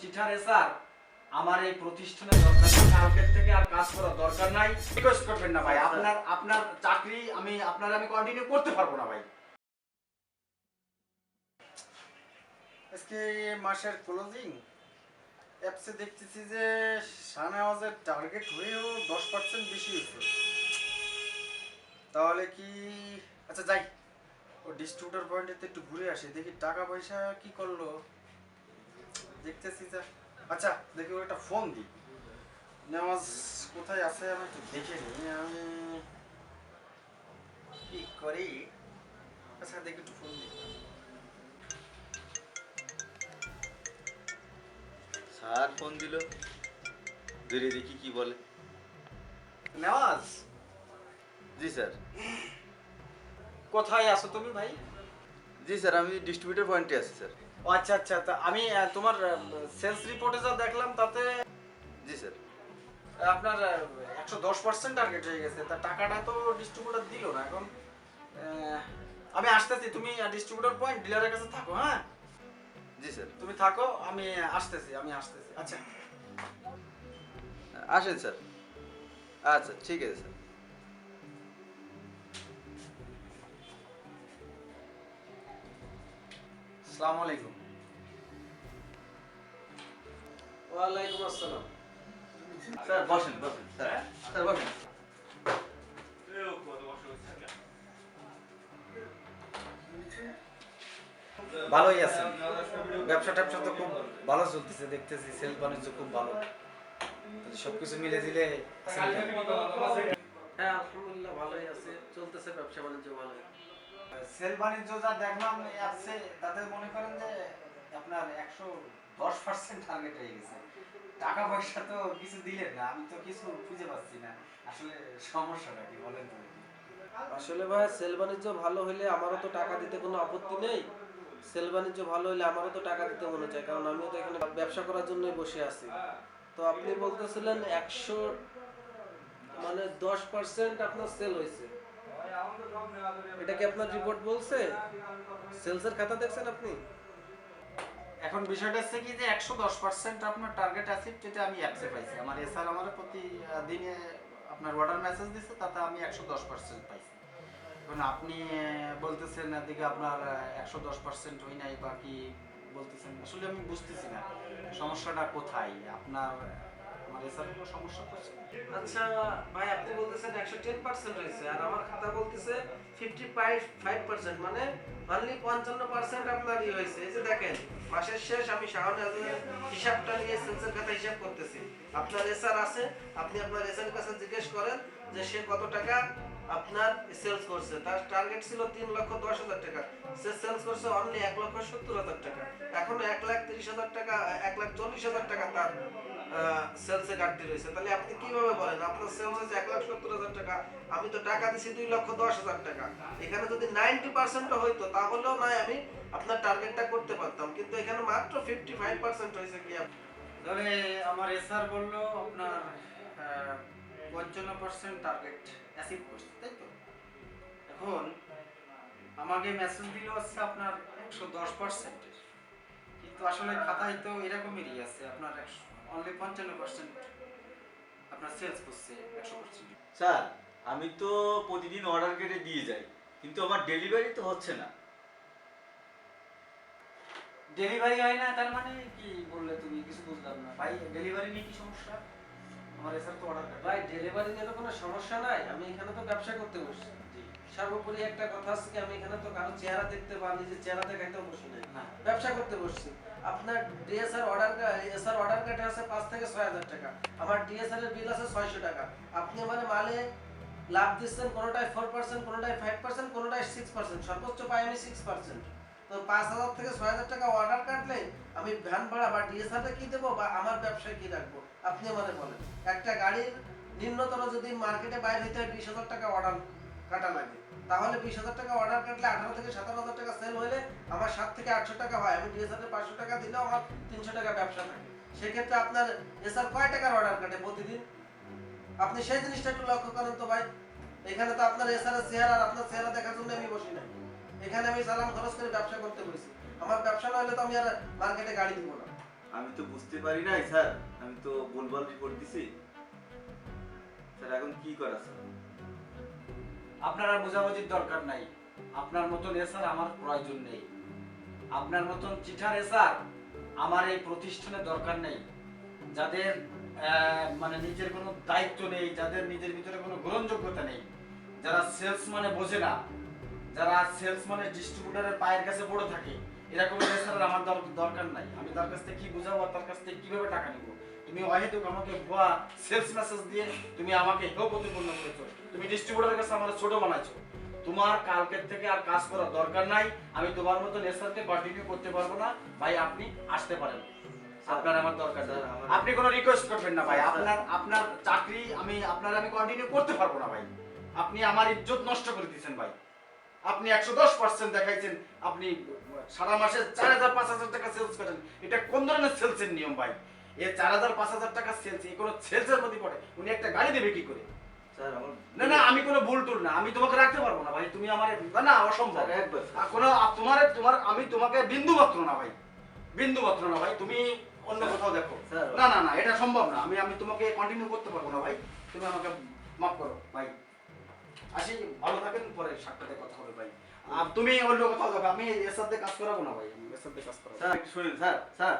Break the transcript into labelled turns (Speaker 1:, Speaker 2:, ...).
Speaker 1: চিঠার এসার আমার এই প্রতিষ্ঠানে দরকার কালকের থেকে আর কাজ করার দরকার নাই। রিকোয়েস্ট করবেন না ভাই আপনার আপনার চাকরি আমি আপনার আমি কন্টিনিউ করতে পারব না ভাই। আজকে মাসের ক্লোজিং অ্যাপসে দেখতেছি যে শাহনেওয়াজের টার্গেট হয়েও দশ পার্সেন্ট বেশি হয়েছে। তাহলে কি আচ্ছা যাই ও ডিস্ট্রিবিউটার পয়েন্টেতে একটু ঘুরে আসি দেখি টাকা পয়সা কি করল। দেখতেছি যা আচ্ছা দেখি ওর একটা ফোন দিই। নেওয়াজ কোথায় আছে আমি একটু দেখে নিই। আমি কি করি? আচ্ছা দেখি একটু ফোন দিই।
Speaker 2: স্যার ফোন দিল। ধীরে দেখি কি বলে।
Speaker 1: নেওয়াজ?
Speaker 2: জি স্যার।
Speaker 1: কোথায় আছো তুমি ভাই?
Speaker 2: জি স্যার আমি ডিস্ট্রিবিউটার পয়েন্টে আছি স্যার।
Speaker 1: ও আচ্ছা আচ্ছা তা আমি তোমার সেলস রিপোর্টে যা দেখলাম তাতে
Speaker 2: জি স্যার
Speaker 1: আপনার একশো দশ পার্সেন্ট টার্গেট হয়ে গেছে। তা টাকাটা তো ডিস্ট্রিবিউটার দিল না। এখন আমি আসতেছি। তুমি ডিস্ট্রিবিউটার পয়েন্ট ডিলারের কাছে থাকো হ্যাঁ?
Speaker 2: জি স্যার
Speaker 1: তুমি থাকো আমি আসতেছি আমি আসতেছি। আচ্ছা।
Speaker 2: আসেন স্যার আচ্ছা ঠিক আছে স্যার
Speaker 1: আসসালামু আলাইকুম। ওয়ালাইকুম আসসালাম।
Speaker 2: স্যার বসেন বসেন স্যার। স্যার বসেন।
Speaker 1: ভালোই আছে ব্যবসা ট্যাবসা তো খুব ভালো চলতেছে দেখতেছি সেল বাণিজ্য খুব ভালো। সবকিছু মিলে দিলে
Speaker 3: হ্যাঁ আলহামদুলিল্লাহ ভালোই আছে চলতেছে ব্যবসা বাণিজ্য ভালোই।
Speaker 1: সেল বাণিজ্য যা দেখলাম তাতে মনে করেন যে আপনার একশো দশ পার্সেন্ট টার্গেট হয়ে গেছে। টাকা পয়সা তো কিছু দিলেন না, আমি তো কিছু খুঁজে পাচ্ছি না। আসলে সমস্যাটা কি বলেন তো
Speaker 3: আসলে ভাই, সেল বাণিজ্য ভালো আমারও তো টাকা দিতে কোনো আপত্তি নেই। সেল বাণিজ্য ভালো হলে আমারও তো টাকা দিতে মনে চায়, কারণ আমিও তো এখানে ব্যবসা করার জন্যই বসে আছি। তো আপনি বলতেছিলেন একশো মানে দশ পার্সেন্ট আপনার সেল হয়েছে। এটা কি আপনার রিপোর্ট বলছে? সেলসের খাতা দেখছেন আপনি?
Speaker 1: এখন বিষয়টা হচ্ছে কি যে একশো দশ পার্সেন্ট আপনার টার্গেট অ্যাসিভ যেটা আমি অ্যাপসে পাইছি। আমার এসআর আমার প্রতি দিনে আপনার অর্ডার মেসেজ দিচ্ছে তাতে আমি একশো দশ পার্সেন্ট পাইছি। এখন আপনি বলতেছেন এদিকে আপনার একশো দশ পার্সেন্ট হই নাই বা কি বলতেছেন, আসলে আমি বুঝতেছি না। সমস্যাটা কোথায়? আপনার করছে
Speaker 3: আচ্ছা মানে পঞ্চান্ন আপনার ই হয়েছে। এই যে দেখেন, মাসের শেষ আমি নিয়ে আপনার এসআর আছে, আপনি আপনার এসআর কাছে জিজ্ঞেস করেন যে সে কত টাকা আপনার সেলস করছে, তার টার্গেট ছিল তিন লক্ষ দশ হাজার টাকা। সে সেলস করছে অনলি এক লক্ষ সত্তর হাজার টাকা। এখনও এক লাখ তিরিশ হাজার টাকা, এক লাখ চল্লিশ হাজার টাকা তার সেলসে ঘাটতি রয়েছে। তাহলে আপনি কীভাবে বলেন, আপনার সেলস হচ্ছে এক লাখ সত্তর হাজার টাকা, আমি তো টাকা দিছি দুই লক্ষ দশ হাজার টাকা। এখানে যদি নাইনটি পার্সেন্ট হইতো, তাহলেও নয় আমি আপনার টার্গেটটা করতে পারতাম। কিন্তু এখানে মাত্র ফিফটি ফাইভ পার্সেন্ট হয়েছে কি
Speaker 1: তাহলে আমার এসআর বলল আপনার পঞ্চান্ন পার্সেন্ট টার্গেট অ্যাচিভ করছে তাই তো এখন আমাকে মেসেজ দিল হচ্ছে আপনার একশো দশ পার্সেন্টের কিন্তু আসলে খাতায় তো এরকমেরই আছে আপনার একশো অনলি পঞ্চান্ন পার্সেন্ট আপনার সেলস করছে একশো পার্সেন্ট
Speaker 2: স্যার আমি তো প্রতিদিন অর্ডার কেটে দিয়ে যাই কিন্তু আমার ডেলিভারি তো হচ্ছে না।
Speaker 1: ডেলিভারি হয় না তার মানে কি বললে তুমি? কিছু বুঝলাম না। ভাই ডেলিভারি নিয়ে কি সমস্যা? আমার এসআর তো অর্ডার
Speaker 3: ভাই ডেলিভারি নিয়ে তো কোনো সমস্যা নাই। আমি এখানে তো ব্যবসা করতে বসছি। সর্বোপরি একটা কথা আছে কি আমি এখানে তো কারও চেহারা দেখতে বা নিজের চেহারা দেখাইতেও বসি নাই।
Speaker 1: না।
Speaker 3: ব্যবসা করতে বসছি। আপনার ডিএসআর অর্ডার এসআর অর্ডার কাটে আছে পাঁচ থেকে ছয় হাজার টাকা। আমার ডিএসআর এর বিল আছে ছয়শো টাকা। আপনি মানে মালে লাভ দিচ্ছেন কোনোটায় ফোর পার্সেন্ট কোনোটায় ফাইভ পার্সেন্ট কোনোটায় সিক্স পার্সেন্ট সর্বোচ্চ পাই আমি সিক্স পার্সেন্ট তো পাঁচ হাজার থেকে ছয় হাজার টাকা অর্ডার কাটলে আমি ভ্যান ভাড়া বা ডিএসআর কি দেবো বা আমার ব্যবসায় কি রাখব? আপনি আমাদের বলেন। একটা গাড়ির নিম্নতর যদি মার্কেটে বাইরে হইতে হয় বিশ হাজার টাকা অর্ডার কাটা লাগে, তাহলে বিশ হাজার টাকা অর্ডার কাটলে আঠারো থেকে সাতান্ন হাজার টাকা সেল হলে আমার সাত থেকে আটশো টাকা হয়। আমি ডিএসআর পাঁচশো টাকা দিলেও আমার তিনশো টাকা ব্যবসা থাকে। সেক্ষেত্রে আপনার এসআর কয় টাকার অর্ডার কাটে প্রতিদিন? আপনি সেই জিনিসটা একটু লক্ষ্য করেন তো ভাই। এখানে তো আপনার এসআর চেহারা আর আপনার চেহারা দেখার জন্য আমি বসি নাই। এখানে আমি সালাম খরচ করে ব্যবসা করতে বসি। আমার ব্যবসা না হলে তো আমি আর মার্কেটে গাড়ি দিব না।
Speaker 2: আমি তো বুঝতে পারি নাই স্যার। আমি তো ভুলভাল রিপোর্ট দিছি। স্যার এখন কি করা স্যার?
Speaker 1: আপনার আর বোঝাবুঝির দরকার নাই। আপনার মতন এসার আমার প্রয়োজন নেই। আপনার মতন চিঠার এসার আমার এই প্রতিষ্ঠানে দরকার নেই। যাদের আহ, মানে নিজের কোনো দায়িত্ব নেই যাদের নিজের ভিতরে কোনো গ্রহণযোগ্যতা নেই যারা সেলস মানে বোঝে না যারা সেলস মানে ডিস্ট্রিবিউটারের পায়ের কাছে পড়ে থাকে এরকম আমার দরকার নাই। আমি তার কাছ থেকে কি বুঝাবো আর তার কাছ থেকে কীভাবে টাকা নিব? তুমি অহেতুক আমাকে ভুয়া সেলস মেসেজ দিয়ে তুমি আমাকে হেও প্রতিপন্ন করেছ। তুমি ডিস্ট্রিবিউটারের কাছে আমার ছোট বানাইছো। তোমার কালকের থেকে আর কাজ করার দরকার নাই। আমি তোমার মতো নেশারকে কন্টিনিউ করতে পারব না। ভাই আপনি আসতে পারেন। আপনার আমার দরকার আপনি কোনো রিকোয়েস্ট করবেন না ভাই। আপনার আপনার চাকরি আমি আপনার আমি কন্টিনিউ করতে পারব না ভাই। আপনি আমার ইজ্জত নষ্ট করে দিয়েছেন ভাই। আপনি একশো দশ পার্সেন্ট দেখাইছেন আপনি সারা মাসে চার হাজার পাঁচ হাজার টাকা সেলস করেন। এটা কোন ধরনের সেলসের নিয়ম ভাই? এ চার হাজার পাঁচ হাজার টাকা সেলস এ কোনো সেলসের মধ্যে পড়ে। উনি একটা গাড়ি দেবে কি করে? না না আমি কোনো ভুল টুল না। আমি তোমাকে রাখতে পারব না ভাই। তুমি আমার না অসম্ভব। কোনো তোমার তোমার আমি তোমাকে বিন্দু মাত্র না ভাই। বিন্দু মাত্র না ভাই। তুমি অন্য কোথাও দেখো।
Speaker 2: স্যার।
Speaker 1: না না না এটা সম্ভব না। আমি আমি তোমাকে কন্টিনিউ করতে পারব না ভাই। তুমি আমাকে মাফ করো ভাই। আসি, ভালো থাকেন, পরে সাক্ষাতে কথা হবে ভাই আর তুমি অন্য কোথাও দেখো আমি এর সাথে কাজ করাবো না ভাই এর সাথে কাজ করাবো।
Speaker 2: স্যার শুনেন, স্যার স্যার